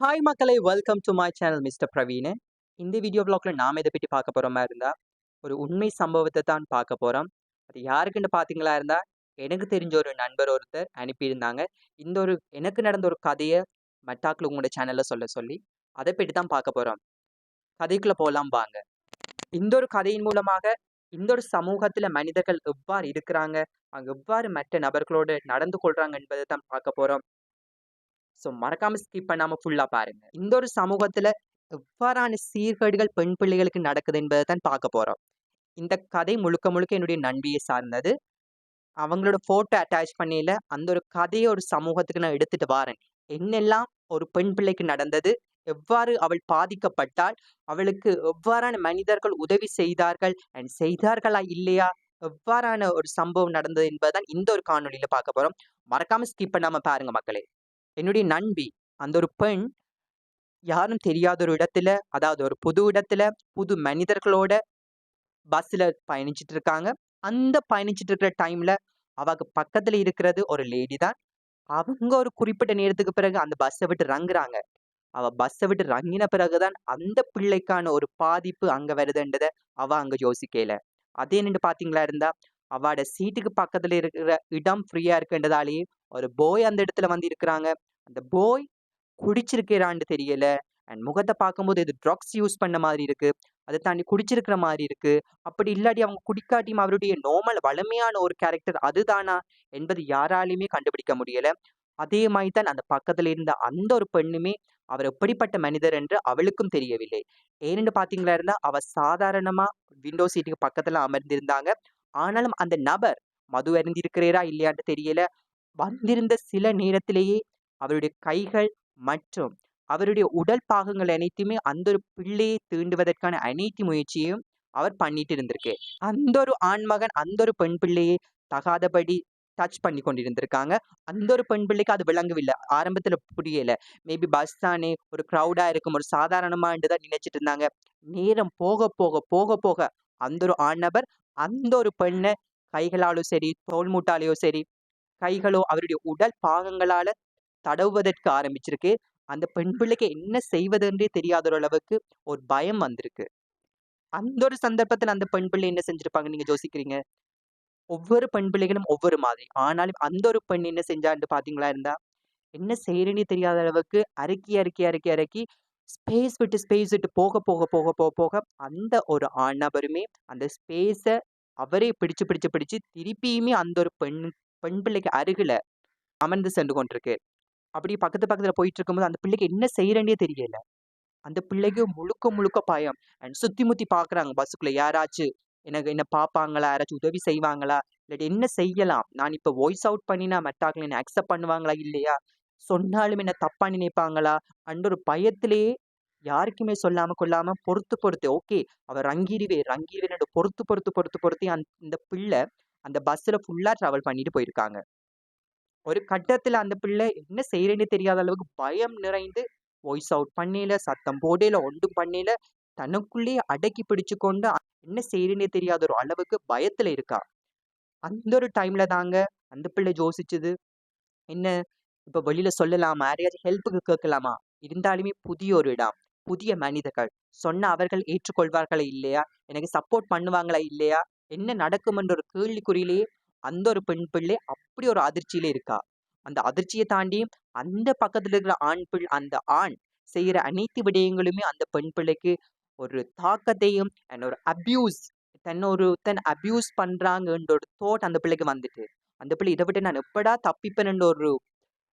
Hi மக்களை. Welcome to my channel mister Praveen இந்த video பிளாக்ல நாம் இதை பற்றி பார்க்க போகிற மாதிரி இருந்தால் ஒரு உண்மை சம்பவத்தை தான் பார்க்க போகிறோம் அது யாருக்குன்னு பார்த்தீங்களா இருந்தால் எனக்கு தெரிஞ்ச ஒரு நண்பர் ஒருத்தர் அனுப்பியிருந்தாங்க. இந்த ஒரு எனக்கு நடந்த ஒரு கதையை மட்டாக்கில் உங்களோட சேனலில் சொல்ல சொல்லி அதை பற்றி தான் பார்க்க போகிறோம் கதைக்குள்ளே போகலாம் வாங்க. இந்த ஒரு கதையின் மூலமாக இந்த ஒரு சமூகத்தில் மனிதர்கள் எவ்வாறு இருக்கிறாங்க அவங்க எவ்வாறு மற்ற நபர்களோடு நடந்து கொள்கிறாங்க என்பதை தான் பார்க்க போகிறோம் ஸோ மறக்காம ஸ்கிப் பண்ணாமல் ஃபுல்லா பாருங்க. இந்த ஒரு சமூகத்துல எவ்வாறான சீர்கேடுகள் பெண் பிள்ளைகளுக்கு நடக்குது என்பதை தான் பார்க்க போறோம். இந்த கதை முழுக்க முழுக்க என்னுடைய நண்பியை சார்ந்தது. அவங்களோட ஃபோட்டோ அட்டாச் பண்ணியில அந்த ஒரு கதையை ஒரு சமூகத்துக்கு நான் எடுத்துட்டு வரேன். என்னெல்லாம் ஒரு பெண் பிள்ளைக்கு நடந்தது எவ்வாறு அவள் பாதிக்கப்பட்டால் அவளுக்கு எவ்வாறான மனிதர்கள் உதவி செய்தார்கள் அண்ட் செய்தார்களா இல்லையா எவ்வாறான ஒரு சம்பவம் நடந்தது என்பதுதான் இந்த ஒரு காணொலியில் பார்க்க போறோம். மறக்காம ஸ்கிப் பண்ணாமல் பாருங்க மக்களே. என்னுடைய நண்பி அந்த ஒரு பெண் யாரும் தெரியாத ஒரு இடத்துல அதாவது ஒரு புது இடத்துல புது மனிதர்களோட பஸ்ல பயணிச்சிட்டு இருக்காங்க அந்த பயணிச்சிட்டு இருக்கிற டைம்ல அவங்க பக்கத்துல இருக்கிறது ஒரு லேடி தான். அவங்க ஒரு குறிப்பிட்ட நேரத்துக்கு பிறகு அந்த பஸ்ஸை விட்டு ரங்குறாங்க அவ பஸ்ஸை விட்டு ரங்கின பிறகுதான் அந்த பிள்ளைக்கான ஒரு பாதிப்பு அங்க வருதுன்றதை அவ அங்க யோசிக்கல. அதே நின்று பார்த்தீங்களா இருந்தா அவட சீட்டுக்கு பக்கத்துல இருக்கிற இடம் ஃப்ரீயா இருக்குன்றதாலேயே ஒரு போய் அந்த இடத்துல வந்து இருக்கிறாங்க. அந்த போய் குடிச்சிருக்கிறான்னு தெரியல. அண்ட் முகத்தை பார்க்கும்போது இது ட்ரக்ஸ் யூஸ் பண்ண மாதிரி இருக்கு. அதை தாண்டி குடிச்சிருக்கிற மாதிரி இருக்கு. அப்படி இல்லாட்டி அவங்க குடிக்காட்டியும் அவருடைய நார்மல் வலிமையான ஒரு கேரக்டர் அதுதானா என்பது யாராலையுமே கண்டுபிடிக்க முடியல. அதே மாதிரி தான் அந்த பக்கத்துல இருந்த அந்த ஒரு பெண்ணுமே அவர் எப்படிப்பட்ட மனிதர் என்று அவளுக்கும் தெரியவில்லை. ஏனென்று பாத்தீங்களா இருந்தா அவ சாதாரணமா விண்டோ சீட்டுக்கு பக்கத்துல அமர்ந்திருந்தாங்க. ஆனாலும் அந்த நபர் மது அருந்திருக்கிறீரா இல்லையான்னு தெரியல. வந்திருந்த சில நேரத்திலேயே அவருடைய கைகள் மற்றும் அவருடைய உடல் பாகங்கள் அனைத்துமே அந்த ஒரு பிள்ளையை தீண்டுவதற்கான அனைத்து முயற்சியும் அவர் பண்ணிட்டு இருந்திருக்கு. அந்த ஒரு ஆண்மகன் அந்த ஒரு பெண் பிள்ளையை தகாதபடி டச் பண்ணி கொண்டிருந்திருக்காங்க. அந்த ஒரு பெண் பிள்ளைக்கு அது விளங்கவில்லை. ஆரம்பத்தில் புரியல. மேபி பஸ் தானே ஒரு க்ரௌடா இருக்கும் ஒரு சாதாரணமான்னு தான் நினைச்சிட்டு இருந்தாங்க. நேரம் போக போக போக போக அந்த ஒரு ஆண் அந்த ஒரு பெண்ணை கைகளாலும் சரி தோல் மூட்டாலேயோ சரி கைகளோ அவருடைய உடல் பாகங்களால தடவுவதற்கு ஆரம்பிச்சிருக்கு. அந்த பெண் பிள்ளைக்கு என்ன செய்வதென்றே தெரியாத ஒரு அளவுக்கு ஒரு பயம் வந்திருக்கு. அந்த ஒரு சந்தர்ப்பத்தில் அந்த பெண் பிள்ளை என்ன செஞ்சிருப்பாங்க நீங்க யோசிக்கிறீங்க? ஒவ்வொரு பெண் பிள்ளைகளும் ஒவ்வொரு மாதிரி. ஆனாலும் அந்த ஒரு பெண் என்ன செஞ்சான்னு பாத்தீங்களா இருந்தா என்ன செய்யறேன்னு தெரியாத அளவுக்கு அறுக்கி அறுக்கி அறுக்கி அறுக்கி ஸ்பேஸ் விட்டு ஸ்பேஸ் விட்டு போக போக போக போக போக அந்த ஒரு ஆண் நபருமே அந்த ஸ்பேஸை அவரே பிடிச்சு பிடிச்சு பிடிச்சு திருப்பியுமே அந்த ஒரு பெண் பெண் பிள்ளைக்கு அருகில அமர்ந்து சென்று கொண்டிருக்கு. அப்படி பக்கத்து பக்கத்துல போயிட்டு இருக்கும்போது அந்த பிள்ளைக்கு என்ன செய்யறேன்னே தெரியல. அந்த பிள்ளைக்கு முழுக்க முழுக்க பயம். அண்ட் சுத்தி முத்தி பாக்குறாங்க பஸ்ஸுக்குள்ள யாராச்சும் எனக்கு என்ன பார்ப்பாங்களா? யாராச்சும் உதவி செய்வாங்களா? இல்லாட்டி என்ன செய்யலாம்? நான் இப்ப வாய்ஸ் அவுட் பண்ணினா மெட்டாக்கள் என்ன அக்செப்ட் பண்ணுவாங்களா? இல்லையா? சொன்னாலும் என்ன தப்பா நினைப்பாங்களா? அண்ட் ஒரு பயத்திலேயே யாருக்குமே சொல்லாம கொள்ளாம பொறுத்து பொறுத்து ஓகே அவர் ரங்கிருவே ரங்கிருவே பொறுத்து பொறுத்து பொறுத்து பொறுத்து அந்த பிள்ளை அந்த பஸ்ஸில் ஃபுல்லாக ட்ராவல் பண்ணிட்டு போயிருக்காங்க. ஒரு கட்டத்தில் அந்த பிள்ளை என்ன செய்யறேன்னு தெரியாத அளவுக்கு பயம் நிறைந்து வாய்ஸ் அவுட் பண்ணல சத்தம் போடல ஒன்றும் பண்ணல தனக்குள்ளேயே அடக்கி பிடிச்சு கொண்டு என்ன செய்யறேன்னே தெரியாத ஒரு அளவுக்கு பயத்தில் இருக்கா. அந்த ஒரு டைம்ல தாங்க அந்த பிள்ளை யோசிச்சது. என்ன இப்போ வெளியில சொல்லலாமா? யாரையாச்சும் ஹெல்ப்புக்கு கேட்கலாமா? இருந்தாலுமே புதிய ஒரு இடம் புதிய மனிதர்கள். சொன்ன அவர்கள் ஏற்றுக்கொள்வார்களா இல்லையா? எனக்கு சப்போர்ட் பண்ணுவாங்களா இல்லையா? என்ன நடக்கும் என்ற ஒரு கேள்விக்குறியிலேயே அந்த ஒரு பெண் பிள்ளை அப்படி ஒரு அதிர்ச்சியில இருக்கா? அந்த அதிர்ச்சியை தாண்டி அந்த பக்கத்துல இருக்கிற ஆண் பிள்ளை அந்த ஆண் செய்யற அனைத்து விடயங்களுமே அந்த பெண் பிள்ளைக்கு ஒரு தாக்கத்தையும் அண்ட் ஒரு அபியூஸ் தன் ஒரு தன் அபியூஸ் பண்றாங்கன்ற ஒரு தோட் அந்த பிள்ளைக்கு வந்துட்டு. அந்த பிள்ளை இதை விட்டு நான் எப்படா தப்பிப்பேன் ஒரு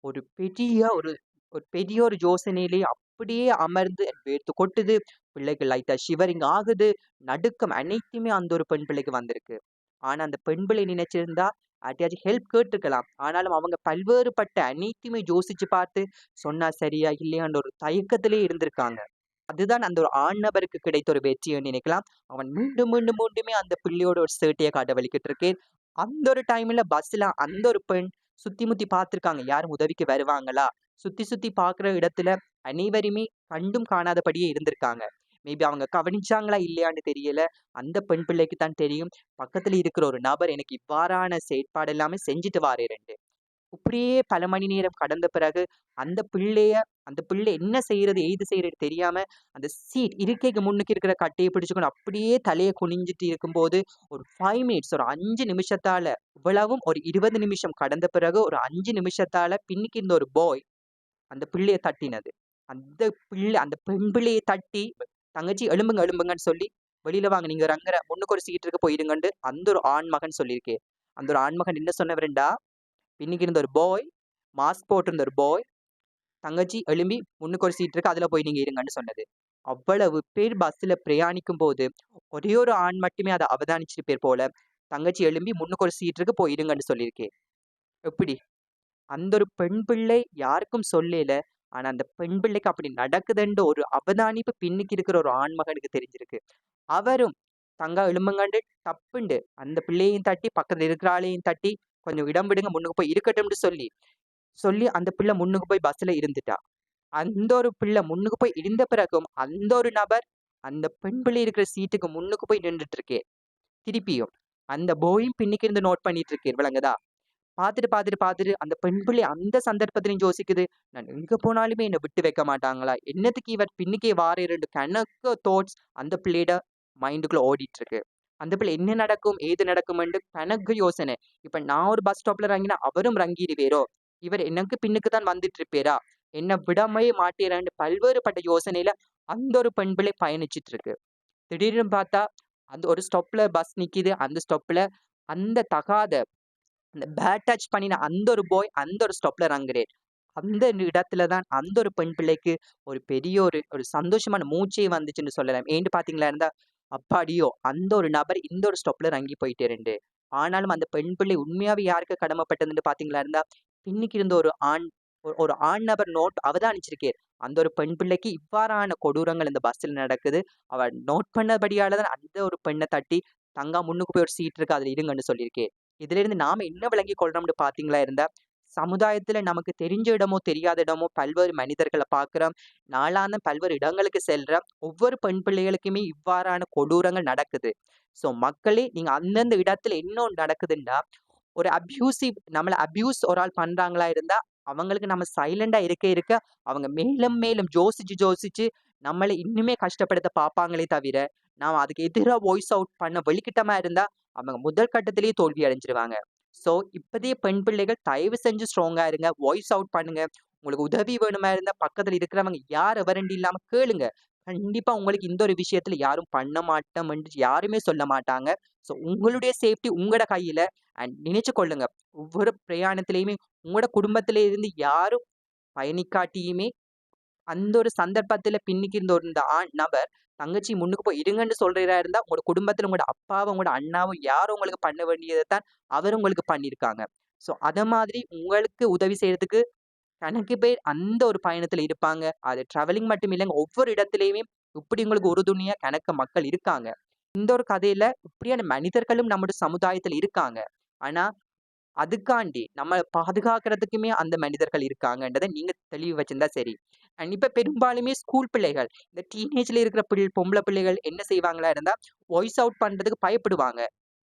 ஒரு பெரிய ஒரு ஒரு பெரிய ஒரு யோசனையிலேயே அப்படியே அமர்ந்து வேர்த்து கொட்டுது. பிள்ளைக்கு லைட்டா ஷிவரிங் ஆகுது. நடுக்கம் அனைத்துமே அந்த ஒரு பெண் பிள்ளைக்கு வந்திருக்கு. ஆனால் அந்த பெண் பிள்ளை நினைச்சிருந்தா யார்ட்டையாச்சும் ஹெல்ப் கேட்டிருக்கலாம். ஆனாலும் அவங்க பல்வேறுபட்ட அனைத்துமே யோசிச்சு பார்த்து சொன்னா சரியா இல்லையான்ற ஒரு தயக்கத்திலே இருந்திருக்காங்க. அதுதான் அந்த ஒரு ஆண் நபருக்கு கிடைத்த ஒரு வெற்றின்னு நினைக்கலாம். அவன் மீண்டும் மீண்டும் மீண்டுமே அந்த பிள்ளையோட ஒரு சேட்டையை காட்ட வலிக்கிட்டு இருக்கேன். அந்த ஒரு டைம்ல பஸ்ல அந்த ஒரு பெண் சுத்தி முத்தி பார்த்துருக்காங்க. யாரும் உதவிக்கு வருவாங்களா? சுத்தி சுத்தி பாக்குற இடத்துல அனைவருமே கண்டும் காணாதபடியே இருந்திருக்காங்க. மேபி அவங்க கவனிச்சாங்களா இல்லையான்னு தெரியல. அந்த பெண் பிள்ளைக்கு தான் தெரியும். பக்கத்துல இருக்கிற ஒரு நபர் எனக்கு இவ்வாறான செயற்பாடு எல்லாமே செஞ்சுட்டு வாரே ரெண்டு. இப்படியே பல மணி நேரம் கடந்த பிறகு அந்த பிள்ளைய அந்த பிள்ளை என்ன செய்யறது ஏது செய்யறது தெரியாம அந்த சீட் இருக்கைக்கு முன்னுக்கு இருக்கிற கட்டையை பிடிச்சுக்கணும் அப்படியே தலையை குனிஞ்சிட்டு இருக்கும்போது ஒரு ஃபைவ் மினிட்ஸ் ஒரு அஞ்சு நிமிஷத்தால இவ்வளவும் ஒரு இருபது நிமிஷம் கடந்த பிறகு ஒரு அஞ்சு நிமிஷத்தால பின்னுக்கு இருந்த ஒரு பாய் அந்த பிள்ளைய தட்டினது. அந்த பிள்ளை அந்த பெண் பிள்ளையை தட்டி தங்கச்சி எழும்புங்க எழும்புங்கன்னு சொல்லி வெளியில வாங்க. நீங்க ரங்கற முன்னுக்கு ஒரு சீட் இருக்கு போயிடுங்கன்னு அந்த ஒரு ஆண் மகன் சொல்லியிருக்கேன் அந்த ஒரு ஆண் மகன் என்ன சொன்னவருண்டா? பின்னுக்கு இருந்த ஒரு பாய் மாஸ்க் போட்டிருந்த ஒரு பாய் தங்கச்சி எழும்பி முன்னுக்கு ஒரு சீட் இருக்கு அதுல போய் நீங்க இருங்கன்னு சொன்னது. அவ்வளவு பேர் பஸ்ல பிரயாணிக்கும் போது ஒரே ஒரு ஆண் மட்டுமே அதை அவதானிச்சிருப்பேர் பேர் போல தங்கச்சி எழும்பி முன்னுக்கு ஒரு சீட்டுக்கு போய் இருங்கன்னு சொல்லியிருக்கேன் எப்படி? அந்த ஒரு பெண் பிள்ளை யாருக்கும் சொல்லல. ஆனா அந்த பெண் பிள்ளைக்கு அப்படி நடக்குதுன்ற ஒரு அவதானிப்பு பின்னுக்கு இருக்கிற ஒரு ஆண்மகனுக்கு தெரிஞ்சிருக்கு. அவரும் தங்கா எழும்புங்கண்டு தப்புண்டு. அந்த பிள்ளையும் தட்டி பக்கத்துல இருக்கிற ஆளையும் தட்டி கொஞ்சம் இடம் விடுங்க முன்னுக்கு போய் இருக்கட்டும்னு சொல்லி சொல்லி அந்த பிள்ளை முன்னுக்கு போய் பஸ்ல இருந்துட்டா. அந்த ஒரு பிள்ளை முன்னுக்கு போய் இருந்த பிறகும் அந்த ஒரு நபர் அந்த பெண் பிள்ளை இருக்கிற சீட்டுக்கு முன்னுக்கு போய் நின்றுட்டு இருக்கே. திருப்பியும் அந்த போயும் பின்னுக்கு இருந்து நோட் பண்ணிட்டு இருக்கேன் விளங்குதா? பார்த்துட்டு பார்த்துட்டு பார்த்துட்டு அந்த பெண் பிள்ளை அந்த சந்தர்ப்பத்திலையும் யோசிக்குது. நான் எங்க போனாலுமே என்னை விட்டு வைக்க மாட்டாங்களா? என்னத்துக்கு இவர் பின்னுக்கே வார ரெண்டு கணக்கு தாட்ஸ் அந்த பிள்ளையோட மைண்டுக்குள்ள ஓடிட்டு இருக்கு அந்த பிள்ளை என்ன நடக்கும் ஏது நடக்கும்னு கணக்கு யோசனை. இப்ப நான் ஒரு பஸ் ஸ்டாப்ல இறங்கினா அவரும் இறங்கிடுவேரோ? இவர் எனக்கு பின்னுக்கு தான் வந்துட்டு இருப்பேரா என்ன விடமையே மாட்டேறான்னு பல்வேறுபட்ட யோசனையில அந்த ஒரு பெண் பிள்ளை பயணிச்சிட்டு இருக்கு திடீர்னு பார்த்தா அந்த ஒரு ஸ்டாப்ல பஸ் நிக்குது. அந்த ஸ்டாப்ல அந்த தகாத அந்த பேட் டச் பண்ணின அந்த ஒரு பாய் அந்த ஒரு ஸ்டாப்ல இறங்குறேன் அந்த இடத்துல தான் அந்த ஒரு பெண் பிள்ளைக்கு ஒரு பெரிய ஒரு ஒரு சந்தோஷமான மூச்சே வந்துச்சுன்னு சொல்லலாம். ஏன்னு பாத்தீங்களா இருந்தா அப்பாடியோ அந்த ஒரு நபர் இந்த ஒரு ஸ்டாப்ல இறங்கி போயிட்டே இருந்து ஆனாலும் அந்த பெண் பிள்ளை உண்மையாவே யாருக்கு கடமைப்பட்டதுன்னு பாத்தீங்களா இருந்தா பின்னுக்கு இருந்த ஒரு ஆண் ஒரு- ஒரு ஆண் நபர் நோட் அவதானிச்சிருக்கே அந்த ஒரு பெண் பிள்ளைக்கு இவ்வாறான கொடூரங்கள் இந்த பஸ்ல நடக்குது. அவ நோட் பண்ணபடியால தான் அந்த ஒரு பெண்ணை தட்டி தங்கா முன்னுக்கு போய் ஒரு சீட் இருக்கு அதுல இருங்கன்னு சொல்லியிருக்கேன் இதுல இருந்து நாம என்ன விளங்கி கொள்றோம்னு பாத்தீங்களா இருந்தால் சமுதாயத்துல நமக்கு தெரிஞ்ச இடமோ தெரியாத இடமோ பல்வேறு மனிதர்களை பார்க்குறோம் நாளான பல்வேறு இடங்களுக்கு செல்ற ஒவ்வொரு பெண் பிள்ளைகளுக்குமே இவ்வாறான கொடூரங்கள் நடக்குது. சோ மக்களே நீங்க அந்தந்த இடத்துல என்ன நடக்குதுன்னா ஒரு அபியூசிவ் நம்மள அபியூஸ் ஒரு ஆள் பண்றாங்களா இருந்தா அவங்களுக்கு நம்ம சைலண்டா இருக்க இருக்க அவங்க மேலும் மேலும் ஜோசிச்சு ஜோசிச்சு நம்மளை இன்னுமே கஷ்டப்படுத்த பார்ப்பாங்களே தவிர நாம் அதுக்கு எதிராக வாய்ஸ் அவுட் பண்ண வெளிக்கிட்டமா இருந்தா அவங்க முதல் கட்டத்திலேயே தோல்வி அடைஞ்சிருவாங்க. ஸோ இப்போதைய பெண் பிள்ளைகள் தயவு செஞ்சு ஸ்ட்ராங்காக இருங்க. வாய்ஸ் அவுட் பண்ணுங்க. உங்களுக்கு உதவி வேணுமா இருந்தால் பக்கத்தில் இருக்கிறவங்க யார் வரண்டி இல்லாமல் கேளுங்க. கண்டிப்பாக உங்களுக்கு இந்த ஒரு விஷயத்தில் யாரும் பண்ண மாட்டோம் என்று யாருமே சொல்ல மாட்டாங்க. ஸோ உங்களுடைய சேஃப்டி உங்களோட கையில் அண்ட் நினைச்சு கொள்ளுங்க. ஒவ்வொரு பிரயாணத்திலையுமே உங்களோட குடும்பத்தில இருந்து யாரும் பயணிக்காட்டியுமே அந்த ஒரு சந்தர்ப்பத்தில் பின்னிக்கு இருந்த ஒரு இந்த ஆண் நபர் தங்கச்சி முன்னுக்கு போய் இருங்கன்னு சொல்றதா இருந்தா உங்களோட குடும்பத்துல உங்களோட அப்பாவும் உங்களோட அண்ணாவும் யாரும் உங்களுக்கு பண்ண வேண்டியதை தான் அவர் உங்களுக்கு பண்ணியிருக்காங்க சோ அத மாதிரி உங்களுக்கு உதவி செய்யறதுக்கு கணக்கு பேர் அந்த ஒரு பயணத்துல இருப்பாங்க. அது டிராவலிங் மட்டும் இல்லைங்க ஒவ்வொரு இடத்துலையுமே இப்படி உங்களுக்கு உறுதுணையா கணக்க மக்கள் இருக்காங்க. இந்த ஒரு கதையில இப்படியான மனிதர்களும் நம்முடைய சமுதாயத்துல இருக்காங்க. ஆனா அதுக்காண்டி நம்ம பாதுகாக்கிறதுக்குமே அந்த மனிதர்கள் இருக்காங்கன்றதை நீங்க தெளிவு வச்சிருந்தா சரி. அண்ட் இப்ப பெரும்பாலுமே ஸ்கூல் பிள்ளைகள் இந்த டீனேஜில் இருக்கிற பிள்ளை பொம்பளை பிள்ளைகள் என்ன செய்வாங்களா இருந்தா வாய்ஸ் அவுட் பண்றதுக்கு பயப்படுவாங்க.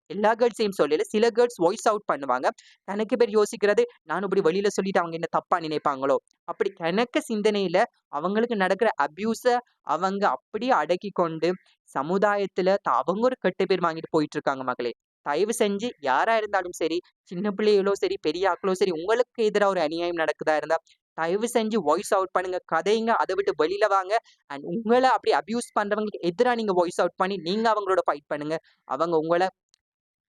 எல்லா கேர்ள்ஸையும் சொல்லல சில கேர்ள்ஸ் வாய்ஸ் அவுட் பண்ணுவாங்க. கணக்கு பேர் யோசிக்கிறது நானும் இப்படி வெளியில சொல்லிட்டு அவங்க என்ன தப்பா நினைப்பாங்களோ? அப்படி கணக்க சிந்தனையில அவங்களுக்கு நடக்கிற அபியூஸ அவங்க அப்படியே அடக்கி கொண்டு சமுதாயத்துல அவங்க ஒரு கெட்ட பேர் வாங்கிட்டு போயிட்டு இருக்காங்க மகளே தயவு செஞ்சு யாரா இருந்தாலும் சரி சின்ன பிள்ளைகளோ சரி பெரிய ஆக்களோ சரி உங்களுக்கு எதிராக ஒரு அநியாயம் நடக்குதா இருந்தா தயவு செஞ்சு வாய்ஸ் அவுட் பண்ணுங்க. கதைங்க அதை விட்டு வெளியில வாங்க. அண்ட் உங்களை அப்படி அபியூஸ் பண்றவங்களுக்கு எதிராக நீங்க வாய்ஸ் அவுட் பண்ணி நீங்க அவங்களோட ஃபைட் பண்ணுங்க. அவங்க உங்களை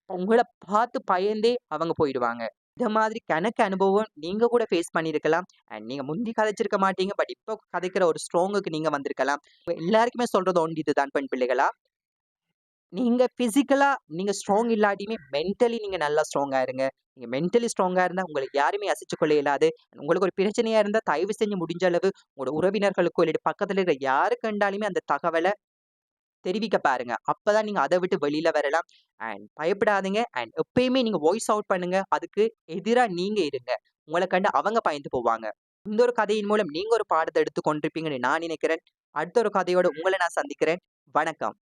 உங்களை பார்த்து பயந்தே அவங்க போயிடுவாங்க. இந்த மாதிரி கணக்கு அனுபவம் நீங்க கூட ஃபேஸ் பண்ணியிருக்கலாம். அண்ட் நீங்க முந்தி கதைச்சிருக்க மாட்டீங்க. பட் இப்போ கதைக்கிற ஒரு ஸ்ட்ராங்குக்கு நீங்க வந்திருக்கலாம். எல்லாருக்குமே சொல்றது ஒன்று இதுதான் பெண் பிள்ளைகளா? நீங்க பிசிக்கலா நீங்க ஸ்ட்ராங் இல்லாட்டியுமே மென்டலி நீங்க நல்லா ஸ்ட்ராங்காக இருங்க. நீங்க மென்டலி ஸ்ட்ராங்கா இருந்தா உங்களுக்கு யாருமே அசைச்சு கொள்ள இல்லாது உங்களுக்கு ஒரு பிரச்சனையா இருந்தா தயவு செஞ்சு முடிஞ்ச அளவு உங்களோட உறவினர்களுக்கோ இல்லாட்டி பக்கத்துல இருக்கிற யாரு கண்டாலுமே அந்த தகவலை தெரிவிக்க பாருங்க. அப்பதான் நீங்க அதை விட்டு வெளியில வரலாம். அண்ட் பயப்படாதீங்க. அண்ட் எப்பயுமே நீங்க வாய்ஸ் அவுட் பண்ணுங்க. அதுக்கு எதிரா நீங்க இருங்க. உங்களை கண்டு அவங்க பயந்து போவாங்க. இந்த ஒரு கதையின் மூலம் நீங்க ஒரு பாடத்தை எடுத்து கொண்டிருப்பீங்கன்னு நான் நினைக்கிறேன். அடுத்த ஒரு கதையோட உங்களை நான் சந்திக்கிறேன். வணக்கம்.